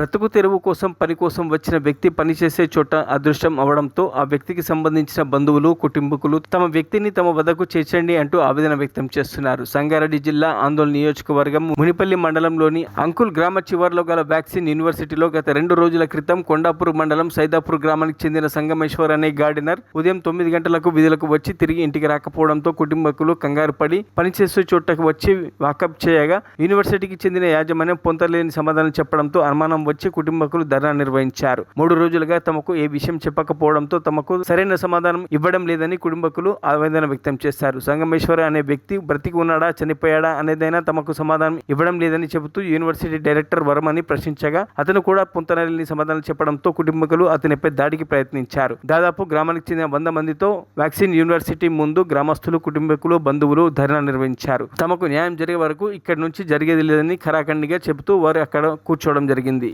బ్రతుకు తెరువు కోసం పని కోసం వచ్చిన వ్యక్తి పనిచేసే చోట అదృష్టం అవడంతో ఆ వ్యక్తికి సంబంధించిన బంధువులు కుటుంబకులు తమ వ్యక్తిని తమ వద్దకు చేర్చండి అంటూ ఆవేదన వ్యక్తం చేస్తున్నారు. సంగారెడ్డి జిల్లా ఆందోళన నియోజకవర్గం మునిపల్లి మండలంలోని అంకుల్ గ్రామ చివర్లో గల వ్యాక్సిన్ యూనివర్సిటీలో గత రెండు రోజుల క్రితం కొండాపూర్ మండలం సైదాపూర్ గ్రామానికి చెందిన సంగమేశ్వర్ అనే గార్డెనర్ ఉదయం తొమ్మిది గంటలకు విధులకు వచ్చి తిరిగి ఇంటికి రాకపోవడంతో కుటుంబకులు కంగారు పడి పనిచేసే చోటకు వచ్చి వాకప్ చేయగా యూనివర్సిటీకి చెందిన యాజమాన్యం పొంతలేని సమాధానం చెప్పడంతో అనుమానం వచ్చి కుటుంబకులు ధర్నా నిర్వహించారు. మూడు రోజులుగా తమకు ఏ విషయం చెప్పకపోవడంతో తమకు సరైన సమాధానం ఇవ్వడం లేదని కుటుంబకులు ఆవేదన వ్యక్తం చేశారు. సంగమేశ్వర అనే వ్యక్తి బ్రతికి ఉన్నాడా చనిపోయాడా అనేదైనా తమకు సమాధానం ఇవ్వడం లేదని చెబుతూ యూనివర్సిటీ డైరెక్టర్ వరమని ప్రశ్నించగా అతను కూడా పొంతనలేని సమాధానం చెప్పడంతో కుటుంబకులు అతనిపై దాడికి ప్రయత్నించారు. దాదాపు గ్రామానికి చెందిన వంద మందితో వ్యాక్సిన్ యూనివర్సిటీ ముందు గ్రామస్తులు కుటుంబకులు బంధువులు ధర్నా నిర్వహించారు. తమకు న్యాయం జరిగే వరకు ఇక్కడి నుంచి జరిగేది లేదని ఖరాఖండిగా చెబుతూ వారు అక్కడ కూర్చోవడం జరిగింది.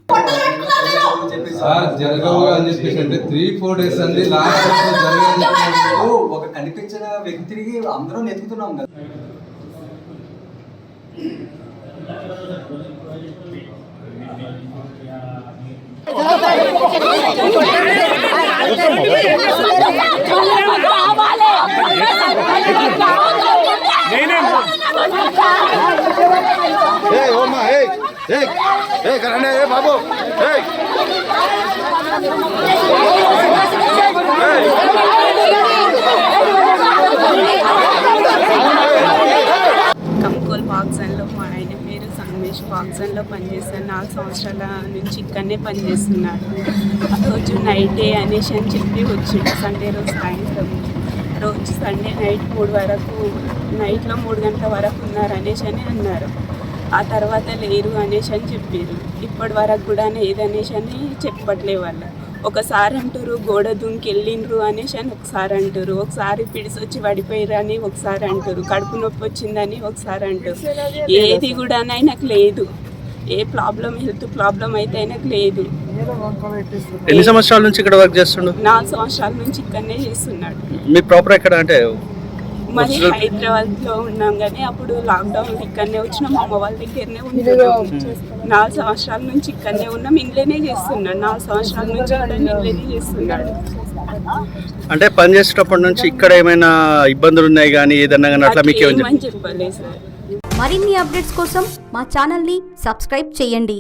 సార్ జరగవు అని చెప్పేసి అంటే త్రీ ఫోర్ డేస్ అండి. లాస్ట్ ఇప్పుడు ఒక కనిపించిన వ్యక్తికి అందరం వెతుకుతున్నాం కదా. ఏయ్ ఓమా ఏ కరణే ఏ బాబు ఏ కంకోల్ పాక్సన్లో మా ఆయన పేరు సంగమేష్ పాక్సన్లో పనిచేస్తాను నాలుగు సంవత్సరాల నుంచి ఇక్కడనే పనిచేస్తున్నాడు. ఆ రోజు నైట్ అనేసి అని చెప్పి వచ్చిండు. సండే రోజు సాయంత్రం. రోజు సండే నైట్ మూడు వరకు నైట్లో మూడు గంటల వరకు ఉన్నారు అనేసి అని అన్నారు. ఆ తర్వాత లేరు అనేసి అని చెప్పారు. ఇప్పటి వరకు కూడా ఏదనేసి అని చెప్పట్లే వాళ్ళు. ఒకసారి అంటారు గోడ దుంకి వెళ్ళిండ్రు అనేసి అని ఒకసారి అంటారు ఒకసారి పిడిసి వచ్చి పడిపోయారు అని ఒకసారి అంటారు కడుపు నొప్పి వచ్చిందని ఒకసారి అంటారు ఏది కూడా ఆయనకు లేదు. ఏ ప్రాబ్లం హెల్త్ ప్రాబ్లం అయితే ఆయనకు లేదు. ఎన్ని సంవత్సరాల నుంచి ఇక్కడ వర్క్ చేస్తుండు? నాలుగు సంవత్సరాల నుంచి ఇక్కడనే చేస్తున్నాడు. మీ ప్రాపర్ ఎక్కడ అంటే మరి హైదరాబాద్లో ఉన్నాం కానీ అప్పుడు లాక్డౌన్ ఇక్కడనే వచ్చినాం మా అమ్మ వాళ్ళ దగ్గరనే ఉంటున్నాం నాలుగు సంవత్సరాల నుంచి ఇక్కడనే ఉన్నాం ఇంట్లోనే చేస్తున్నాడు నాలుగు సంవత్సరాల నుంచి ఇక్కడ ఇంట్లోనే చేస్తున్నాడు అంటే పని చేసేటప్పటి నుంచి ఇక్కడ ఏమైనా ఇబ్బందులు ఉన్నాయి కానీ ఏదన్నా కానీ అట్లా మీకు ఏమని ఏమని చెప్పలేదు సార్. మరిన్ని అప్డేట్స్ కోసం మా ఛానల్ని సబ్స్క్రైబ్ చేయండి.